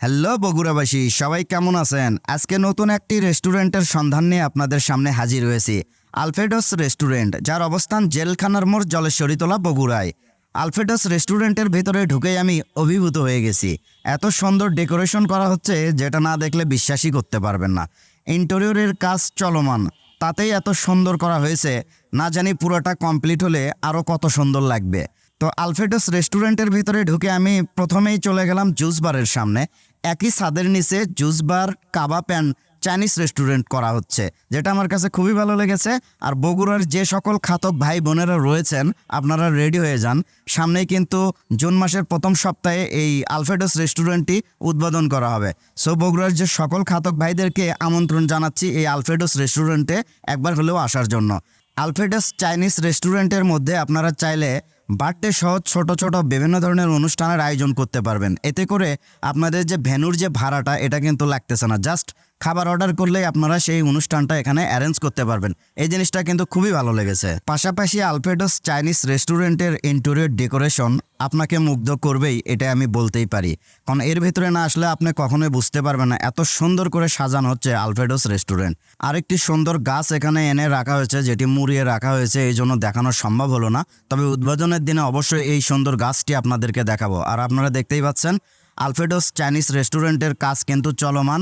Hello বগুড়াবাসী, সবাই কেমন আছেন? আজকে নতুন একটি রেস্টুরেন্টের সন্ধান নিয়ে আপনাদের সামনে হাজির হয়েছি। আলফ্রেডস রেস্টুরেন্ট, যার অবস্থান জেলখানার মোড় জলেশ্বরীতলা, বগুড়ায়। আলফ্রেডস রেস্টুরেন্টের ভেতরে ঢুকেই আমি অভিভূত হয়ে গেছি। এত সুন্দর ডেকোরেশন করা হচ্ছে যেটা না দেখলে বিশ্বাসই করতে পারবেন না। ইন্টেরিয়রের কাজ চলমান, তাতেই এত সুন্দর করা হয়েছে। না জানি পুরোটা কমপ্লিট হলে আরও কত সুন্দর লাগবে। তো আলফ্রেডস রেস্টুরেন্টের ভিতরে ঢুকে আমি প্রথমেই চলে গেলাম জুস বারের সামনে। একই ছাদের নিচে juice bar, kebab and Chinese restaurant করা হচ্ছে, যেটা আমার কাছে খুবই ভালো লেগেছে। আর বগুড়ার যে সকল খাতক ভাই বোনেরা রয়েছেন, আপনারা রেডি হয়ে যান। সামনেই কিন্তু জুন মাসের প্রথম সপ্তাহে এই আলফ্রেডস রেস্টুরেন্টটি উদ্বোধন করা হবে। সো বগুড়ার যে সকল খাতক ভাইদেরকে আমন্ত্রণ জানাচ্ছি এই আলফ্রেডস রেস্টুরেন্টে একবার হলেও আসার জন্য। আলফ্রেডাস চাইনিজ রেস্টুরেন্টের মধ্যে আপনারা চাইলে বার্থডে সহ ছোট ছোট বিভিন্ন ধরনের অনুষ্ঠানের আয়োজন করতে পারবেন। এতে করে আপনাদের যে ভেনুর যে ভাড়াটা, এটা কিন্তু লাগতেছে না। জাস্ট খাবার অর্ডার করলেই আপনারা সেই অনুষ্ঠানটা এখানে অ্যারেঞ্জ করতে পারবেন। এই জিনিসটা কিন্তু খুবই ভালো লেগেছে। পাশাপাশি আলফেডোস চাইনিজ রেস্টুরেন্টের ইন্টেরিয়র ডেকোরেশন আপনাকে মুগ্ধ করবেই এটা আমি বলতেই পারি। কারণ এর ভেতরে না আসলে আপনি কখনোই বুঝতে পারবেন না, এত সুন্দর করে সাজানো হচ্ছে আলফ্রেডোস রেস্টুরেন্ট। আরেকটি সুন্দর গাছ এখানে এনে রাখা হয়েছে, যেটি মুড়িয়ে রাখা হয়েছে, এই জন্য দেখানো সম্ভব হলো না। তবে উদ্বোধনের দিনে অবশ্যই এই সুন্দর গাছটি আপনাদেরকে দেখাবো। আর আপনারা দেখতেই পাচ্ছেন, আলফ্রেডোস চাইনিজ রেস্টুরেন্টের কাজ কিন্তু চলমান।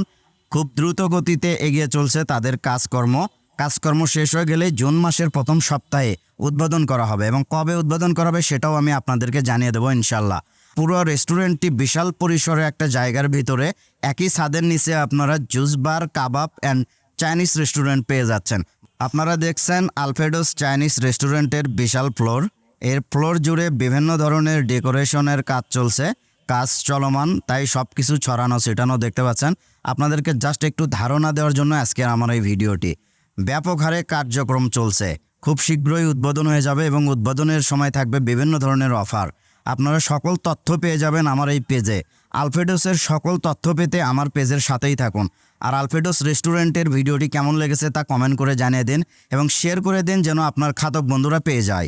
খুব দ্রুত গতিতে এগিয়ে চলছে তাদের কাজকর্ম। কাজকর্ম শেষ হয়ে গেলে জুন মাসের প্রথম সপ্তাহে উদ্বোধন করা হবে এবং কবে উদ্বোধন করা হবে সেটাও আমি আপনাদেরকে জানিয়ে দেবো ইনশাল্লাহ পুরো রেস্টুরেন্টটি বিশাল পরিসরে একটা জায়গার ভিতরে একই ছাদের নিচে আপনারা juice bar, kebab and Chinese restaurant পেয়ে যাচ্ছেন। আপনারা দেখছেন আলফেডোস চাইনিজ রেস্টুরেন্টের বিশাল ফ্লোর। এর ফ্লোর জুড়ে বিভিন্ন ধরনের ডেকোরেশনের কাজ চলছে, কাজ চলমান, তাই সব কিছু ছড়ানো ছিটানো দেখতে পাচ্ছেন। আপনাদেরকে জাস্ট একটু ধারণা দেওয়ার জন্য আজকে আমার এই ভিডিওটি। ব্যাপক হারে কার্যক্রম চলছে। খুব শীঘ্রই উদ্বোধন হয়ে যাবে এবং উদ্বোধনের সময় থাকবে বিভিন্ন ধরনের অফার। আপনারা সকল তথ্য পেয়ে যাবেন আমার এই পেজে। আলফেডোসের সকল তথ্য পেতে আমার পেজের সাথেই থাকুন। আর আলফেডোস রেস্টুরেন্টের ভিডিওটি কেমন লেগেছে তা কমেন্ট করে জানিয়ে দিন এবং শেয়ার করে দিন যেন আপনার খাতক বন্ধুরা পেয়ে যায়।